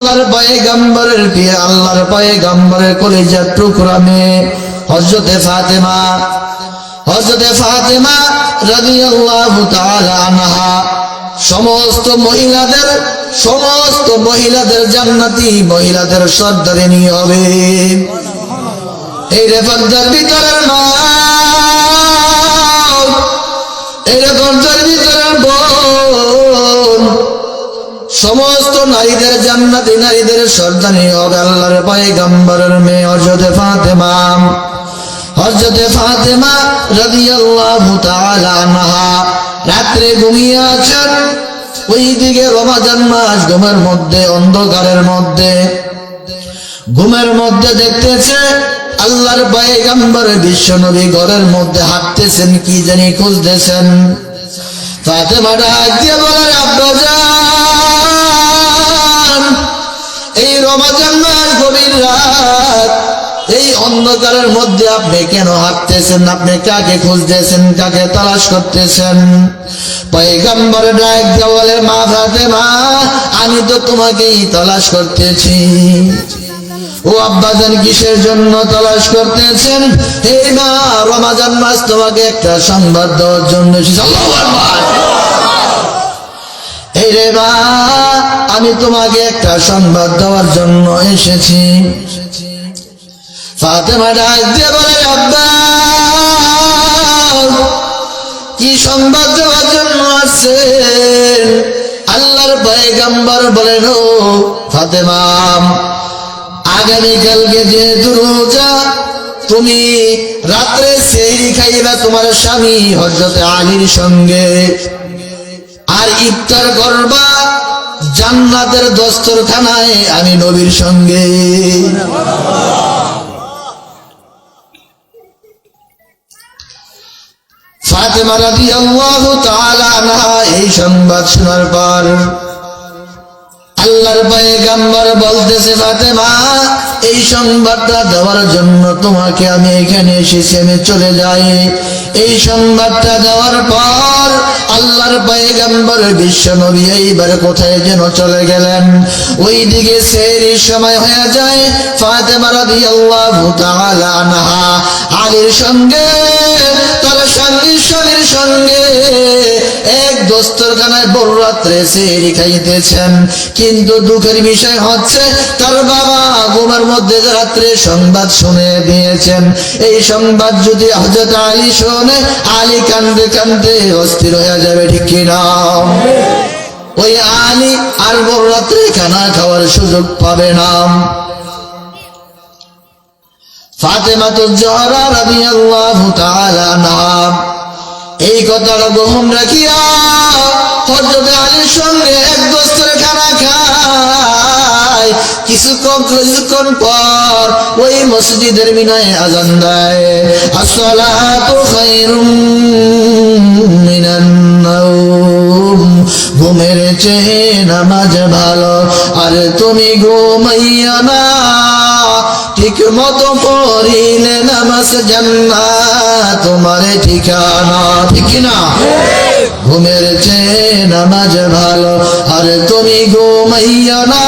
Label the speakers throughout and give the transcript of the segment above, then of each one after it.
Speaker 1: আল্লাহর পয়গম্বরের প্রিয় আল্লাহর পয়গম্বরের কলেজার টুকরা মেয়ে হজরতে ফাতেমা হজরতে ফাতেমা রাদিয়াল্লাহু তাআলা আনহা। সমস্ত মহিলাদের সমস্ত মহিলাদের জান্নাতি, মহিলাদের সর্দারিনী হবে। এই রে পর্দার ভিতরের মা এই রে পর্দার ভিতরের বোন সমস্ত নারীদের জান্নাতি নারীদের সর্দানি হবে আল্লাহর পয়গম্বরের মেয়ে হযরতে ফাতেমা। হযরতে ফাতেমা রাদিয়াল্লাহু তাআলা আনহা রাত্রে ঘুমিয়ে আছেন। ওই দিকে রমাজান মাস ঘুমের মধ্যে, অন্ধকারের মধ্যে। ঘুমের মধ্যে দেখতেছে আল্লাহর পয়গম্বর বিশ্ব নবী ঘরের মধ্যে হাঁটতেছেন, কি জানি খুঁজতেছেন। ফাতেমা ডাক দিয়ে বলে আব্বাজান রমাজান মাস গভীর রাত। এই অন্ধকারের মধ্যে আপনি কেন হাঁটতেছেন? আপনি কাকে খুঁজতেছেন? কাকে তালাশ করতেছেন? পয়গম্বর ডাক দিয়ে বলে, মা আমি তো তোমাকেই তালাশ করতেছি। ও আব্বাজান, কিসের জন্য তালাশ করতেছেন? এই মা, রমাজান মাস তোমাকে একটা সংবাদ দেওয়ার জন্য রে মা আমি তোমাকে একটা সংবাদ দেওয়ার জন্য এসেছি। কি সংবাদ দেওয়ার জন্য আসছেন আল্লাহর পয়গাম্বর বলেন ও ফাতেমা আগামীকালকে যেহেতু রোজা তুমি রাত্রে সেই খাইবা তোমার স্বামী হজরতে আলীর সঙ্গে। আর ইফতার করবা জান্নাতের দস্তরখানায় আমি নবীর সঙ্গে। এই সংবাদ শোনার পর আল্লাহর পয়গাম্বর বলতেছে, ফাতেমা, এই সংবাদটা দেওয়ার জন্য তোমাকে আমি এখানে এসেছি, আমি চলে যাই। এই সংবাদটা দেওয়ার পর আল্লাহর পয়গাম্বর বিশ্ব নবী এইবার কোথায় যেন চলে গেলেন? ওই দিকে সেই সময় হয়ে যায় ফাতেমা রাদিয়াল্লাহু তাআলা আনহা। আলীর সঙ্গে তার স্বামীর সঙ্গে এক দোস্তরখানায় বড় রাত্রে সেরি খাইতেছেন। কিন্তু দুঃখের বিষয় হচ্ছে, তার বাবা ঘুমের মধ্যে রাত্রে সংবাদ শুনে দিয়েছেন। এই সংবাদ যদি হজরত আলী শোনে, আলী কান্দে কান্দে অস্থির হয়ে যাবে, ঠিক কিনা ওই আলী আর বড় রাত্রে খানা খাওয়ার সুযোগ পাবে না। এই কথাটা গ্রহণ রাখিয়া হযরত আলীর সঙ্গে এক দোস্তের খানা খায়। কিছুক্ষণ কিছুক্ষণ পর ওই মসজিদের মিনায় আজান দেয়। আসসালাতু খায়রুম মিনান নাওম। ঘুমের চেয়ে নামাজ ভালো। আর তুমি ঘুমাইয়া না, ঠিক মতো পড়িলে নামাজ জান্না তোমার ঠিকানা। ঠিক না ঘুমের চেয়ে নামাজ ভালো। আর তুমি ঘুমাইয়া না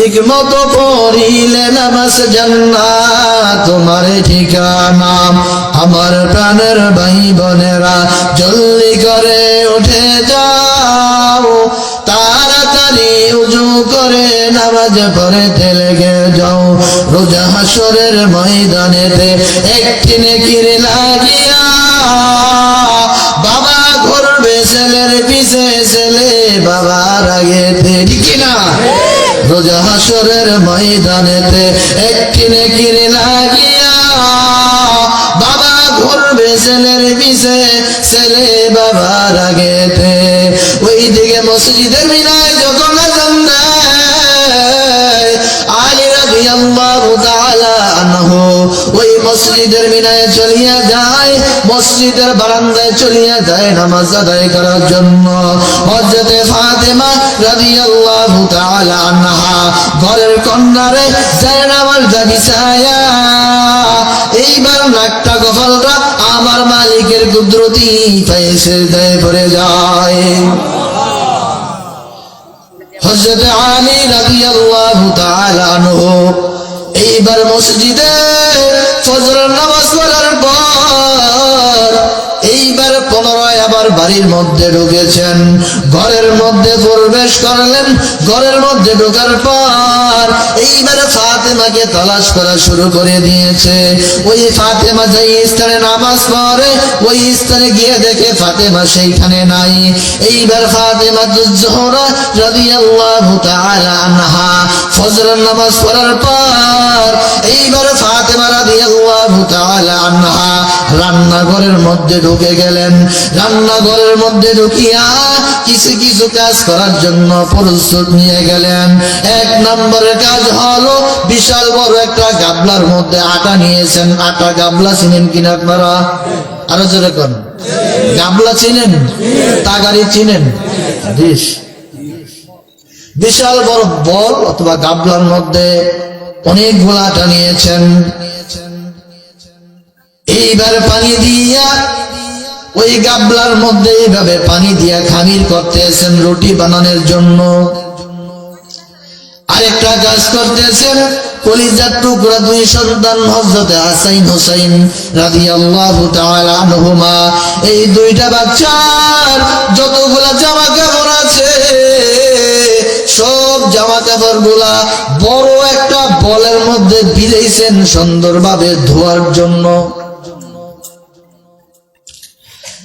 Speaker 1: ঠিক মতো পড়িলে নামাজ জান্না তোমার ঠিকানা আমার প্রাণের ভাই বোনেরা জলদি করে উঠে যাও। তাড়াতাড়ি উজু করে নামাজ পড়ে লেগে যাও। রোজা হাসরের ময়দানেতে একটি নেকির লাগিয়া রোজা হাসরের ময়দানেতে একটি নেকির লাগিয়া বাবা ঘুরবে ছেলের পিছে, ছেলে বাবার আগেতে। ওই দিকে মসজিদের মিনায় মসজিদের মিনায় চলিয়া যায়, মসজিদের বারান্দায় চলিয়া যায় নামাজ আদায় করার জন্য। হযরতে ফাতেমা রাদিয়াল্লাহু তাআলা আনহা ঘরের কন্যারে নামাজ দাবি এইবার নাকটা গফলটা আমার মালিকের কুদরতি পাইছে দেয় পড়ে যায়। হযরত আলী রাদিয়াল্লাহু তাআলা আনহু, এইবার মসজিদে নামাজ পড়ার পর এইবার পুনরায় আবার বাড়ির মধ্যে ঢুকেছেন। ঘরের মধ্যে প্রবেশ করলেন। ঘরের মধ্যে ঢোকার পর এইবার ফাতেমাকে তালাশ করা শুরু করে দিয়েছে। ওই ফাতেমা যেই স্থানে নামাজ পড়ে, ওই স্থানে গিয়ে দেখে ফাতেমা সেইখানে নাই। এইবার ফাতেমা জোহরা রাদিয়াল্লাহু তাআলা আনহা ফজরের নামাজ পড়ার পর আনহা রান্নাঘরের মধ্যে ঢুকে গেলেন। রান্নাঘরের মধ্যে ঢুকিয়া কিছু কিছু কাজ করার জন্য প্রস্তুত নিয়ে গেলেন। এক নম্বরের কাজ হলো বিশাল বড় একটা গাবলার মধ্যে আটা নিয়েছেন। আটা গাবলা চিনেন কিনা আপনারা? আরও জোরে কোন। গাবলা চিনেন? তাগারি চিনেন? বিশাল বড় বল অথবা গাবলার মধ্যে অনেকগুলা আটা নিয়েছেন। এইবার পানি দিয়া ওই গাবলার মধ্যে এইভাবে পানি দিয়া খামির করতেছেন, রুটি বানানোর জন্য। আরেকটা কাজ করতেছেন, কলিজার টুকরা দুই সন্তান হজরতে হাসাইন হুসাইন তাআলা আনহুমা। এই দুইটা বাচ্চার যতগুলা জামা কাপড় আছে, সব জামা কাপড়গুলা বড় একটা বলের মধ্যে বিলাইছেন সুন্দরভাবে ধোয়ার জন্য।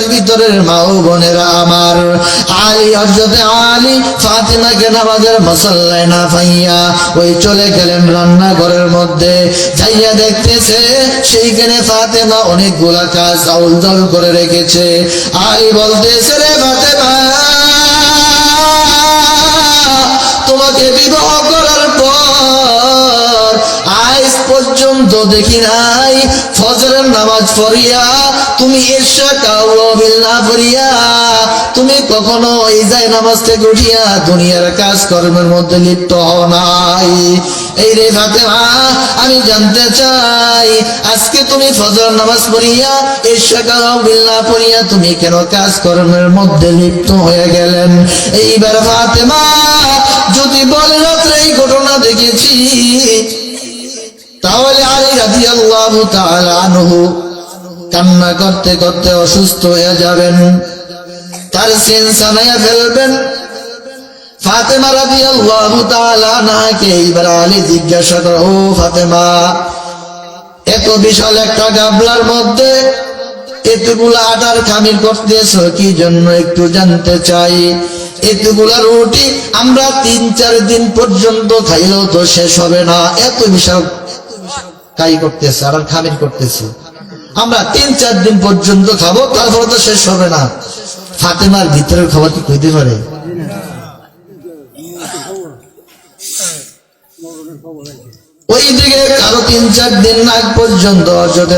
Speaker 1: এলাকার ভিতরের মা ও বোনেরা আমার। আলী হজরতে আলী, ফাতেমাকে নামাজের মশাল্লায় না ফাইয়া ওই চলে গেলেন রান্নাঘরের মধ্যে। যাইয়া দেখতেছে সেইখানে ফাতেমা অনেকগুলা কাজ আউল জল করে রেখেছে। আলী বলতেছে, রে ফাতেমা দেখি নাই। ফজরের নামাজ পড়িয়া তুমি এসা কাউবিল না পড়িয়া তুমি কখনো এই যায় নামাজ থেকে উঠিয়া দুনিয়ার কাজ কর্মের মধ্যে লিপ্ত হও নাই। এই রে ফাতেমা, আমি জানতে চাই, আজকে তুমি ফজর নামাজ পড়িয়া এসা কাউবিল না পড়িয়া তুমি কেন কাজ কর্মের মধ্যে লিপ্ত হয়ে গেলেন? এইবার ফাতেমা, যদি বলে রাত্রে এই ঘটনা দেখেছি, তাহলে রাজি আল্লাহ কান্না করতে করতে অসুস্থ হয়ে যাবেন। তার সেন ফেলবেন। ফাতেমা রাজি আল্লাহ এইবার আলী জিজ্ঞাসা ও ফাতেমা এত বিশাল একটা গাবলার মধ্যে এতগুলা আটার খামির করতেছ, কি জন্য একটু জানতে চাই? এতগুলা রুটি আমরা তিন চার দিন পর্যন্ত খাইলেও তো শেষ হবে না। এত বিশাল কাই করতেছে আর খামির করতেছে। আমরা তিন, চার দিন পর্যন্ত খাব, তারপরে তো শেষ হবে না। ফাতেমার ভিতরের খাবার কি কইতে পারে? আরও তিন, চার দিন পর্যন্ত যদি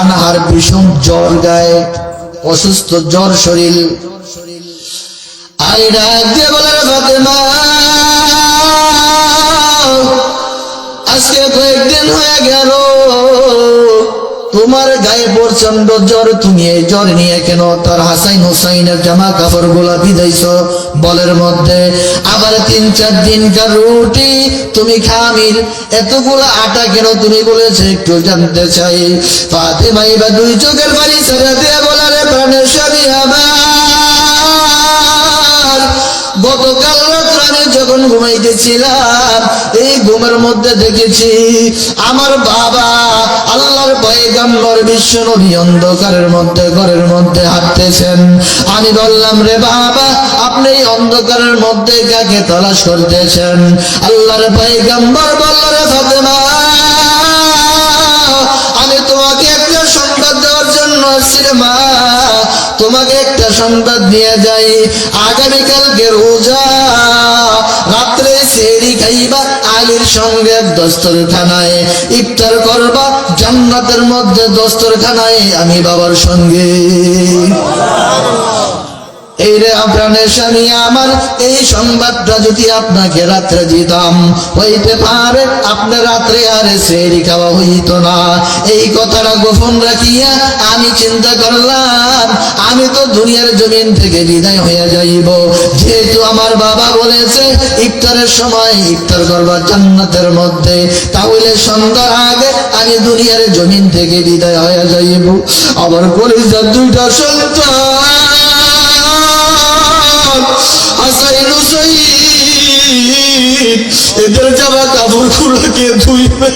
Speaker 1: আনহার ভীষণ জ্বর গায়ে, অসুস্থ জ্বর শরীর। আই ডাক দিয়ে বলে ফাতেমা আজকে কয়েকদিন হয়ে গেল। তোমার গায়ে প্রচণ্ড জ্বর, তুমি এই জ্বর নিয়ে কেন তার হাসাইন হুসাইনের জামা কাপড়গুলা বিদাইছ বলের মধ্যে, আবার তিন চার দিনকার রুটি, তুমি খামির। এতগুলো আটা কেন তুমি বলেছে একটু জানতে চাই? ফাতেমাই বা দুই চোখের বাড়ি ছেড়ে দিয়ে বলারে প্রাণের স্বামী যখন ঘুমাইতেছিলাম, এই ঘুমের মধ্যে দেখেছি আমার বাবা আল্লাহর পয়গাম্বর বিশ্ব নবী অন্ধকারের মধ্যে, ঘরের মধ্যে হাঁটতেছেন। আমি বললাম, রে বাবা, আপনি এই অন্ধকারের মধ্যে কাকে তলাশ করতেছেন? আল্লাহর পয়গাম্বর বলল, রে ফাতেমা তোমাকে একটা সংবাদ দিয়ে যাই। আগামীকালকে রোজা। রাত্রে সেরি খাইবা, আলীর সঙ্গে দস্তরখানায়। ইফতার করবা, জান্নাতের মধ্যে দস্তরখানায় আমি বাবার সঙ্গে। রে আপনার স্বামী, আমার এই সংবাদটা যদি আপনাকে রাত্রে দিতাম, হইতে পারে আপনার রাত্রে সেরি খাওয়া হইত না। এই কথাটা গোপন রাখিয়া আমি চিন্তা করলাম, আমি তো দুনিয়ার জমিন থেকে বিদায় হইয়া যাইব। যেহেতু আমার বাবা বলেছে, ইফতারের সময় ইফতার করবার জান্নাতের মধ্যে, তাহলে সন্ধ্যার আগে আমি দুনিয়ার জমিন থেকে বিদায় হইয়া যাইব। আবার কলিজার দুইটা সন্তান। এদের জামা কাপড় গুলোকে ধুইবে।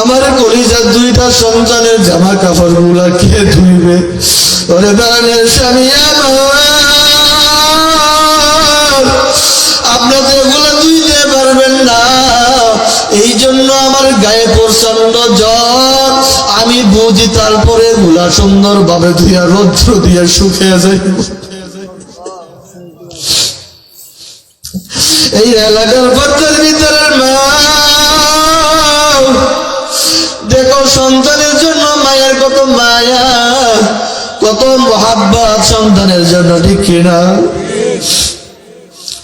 Speaker 1: আমার কলিজার দুইটা সন্তানের জামা কাপড়গুলা কে ধুইবে। ওরে দানের স্বামী আমার গায়ে প্রচণ্ড জ্বর। আমি বুঝি তারপরে গুলা সুন্দর ভাবে ধুইয়া রৌদ্র দিয়ে শুকিয়ে যাই এই এলাকার বাচ্চার ভিতরের মা। দেখো সন্তানের জন্য মায়ের কত মায়া, কত মহাব্বত সন্তানের জন্য, ঠিক কিনা?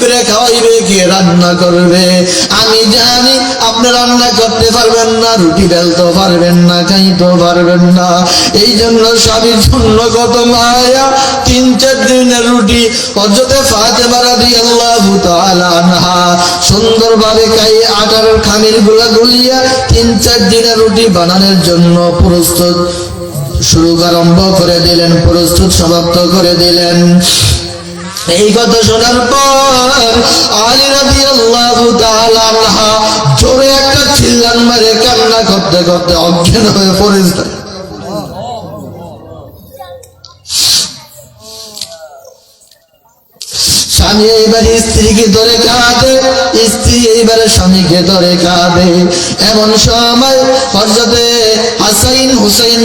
Speaker 1: করে খাওয়াইবে, কে রান্না করবে? আমি জানি আপনি রান্না করতে পারবেন না, রুটি বেলতে পারবেন না, খাইতে পারবেন না। এই জন্য স্বামীর জন্য কত মায়া, তিন চার দিনের রুটি হজরতে ফাতেমা রাদিয়াল্লাহু তাআলা আনহা সুন্দরভাবে খাই, আটার খামিরগুলা গুলিয়া তিন চার দিনের রুটি বানানোর জন্য প্রস্তুত, শুরু আরম্ভ করে দিলেন, প্রস্তুত সমাপ্ত করে দিলেন। এই কথা শোনার পর আলী রবি আল্লাহ জোরে একটা চিল্লান মারে কান্না করতে করতে অজ্ঞান হয়ে পড়ে স্বামী এইবার স্ত্রীকে ধরে কাঁদে, স্ত্রী এইবার স্বামীকে ধরে কাঁদে। এমন সময় হজরতে হাসাইন হুসাইন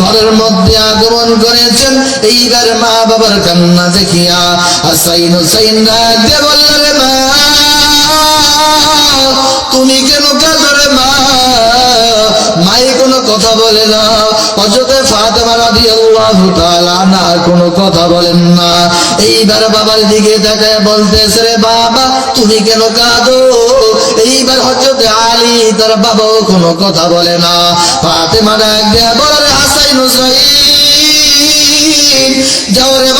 Speaker 1: ঘরের মধ্যে আগমন করেছেন। এইবার মা বাবার কান্না দেখিয়া হাসাইন হুসাইন বললেন, মা, তুমি কেন কাঁদরে মা? মাই কোনো কথা বলে না। কোনো কথা বলেন না। এইবার বাবার দিকে তাকায় বলতেছে, রে বাবা, তুমি কেন কাঁদো? এইবার হচ্ছে আলী তার বাবাও কোনো কথা বলে না। ফাতেমা ডাক দেয়া, বলে হাসাইন হুসাইন, যাও রে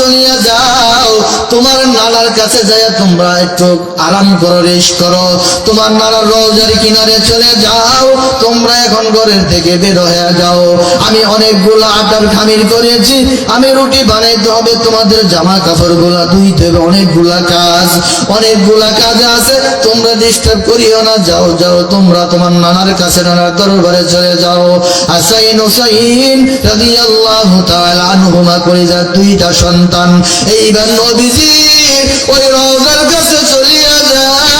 Speaker 1: চলিয়া যাও, তোমার নালার কাছে যাইয়া তোমরা একটু আরাম করো, রেস্ট করো। তোমার নালার রোজার কিনারে চলে যাও, তোমরা এখন ঘরের থেকে বের হয়ে যাও। আমি অনেকগুলো আটার খামির করেছি, আমি রুটি বানাইতে হবে, তোমাদের জামা কাপড়গুলা ধুইতে হবে, অনেকগুলা কাজ অনেকগুলা কাজ আছে, তোমরা ডিস্টার্ব করিও না, যাও যাও, তোমরা তোমার নানার কাছে নানার দরবারে চলে যাও। আসাইন হুসাইন রাদিয়াল্লাহু তাআলা আনহুমা করে যা দুইটা সন্তান এইবার নবীজি ওই রওজার কাছে চলিয়া যায়।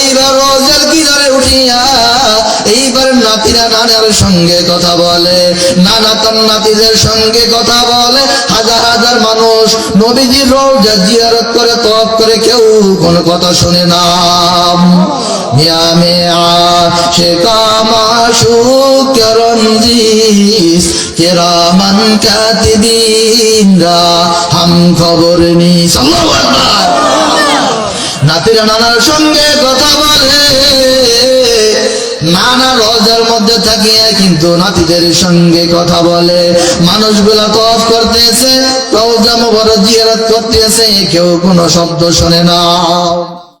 Speaker 1: এইবার রওজার কিনারে উঠিয়া এইবার নাতিরা নানার সঙ্গে কথা বলে, নানা তার নাতিদের সঙ্গে কথা বলে। হাজার হাজার মানুষ নবীজির রওজা জিয়ারত করে তপ করে কেউ কোনো কথা শুনে না। মিয়া মিয়া সে কামাশু করঞ্জিস কেরামান কাতিবিনরা হাম খবর নি। সাল্লাল্লাহু আকবার। নাতিরা নানার সঙ্গে কথা বলে। নানা রজার মধ্যে থাকিয়া কিন্তু নাতিদের সঙ্গে কথা বলে। মানুষগুলা তফ করতেছে, রওজা মোবারক জিয়ারত করতেছে, কেউ কোনো শব্দ শোনে না।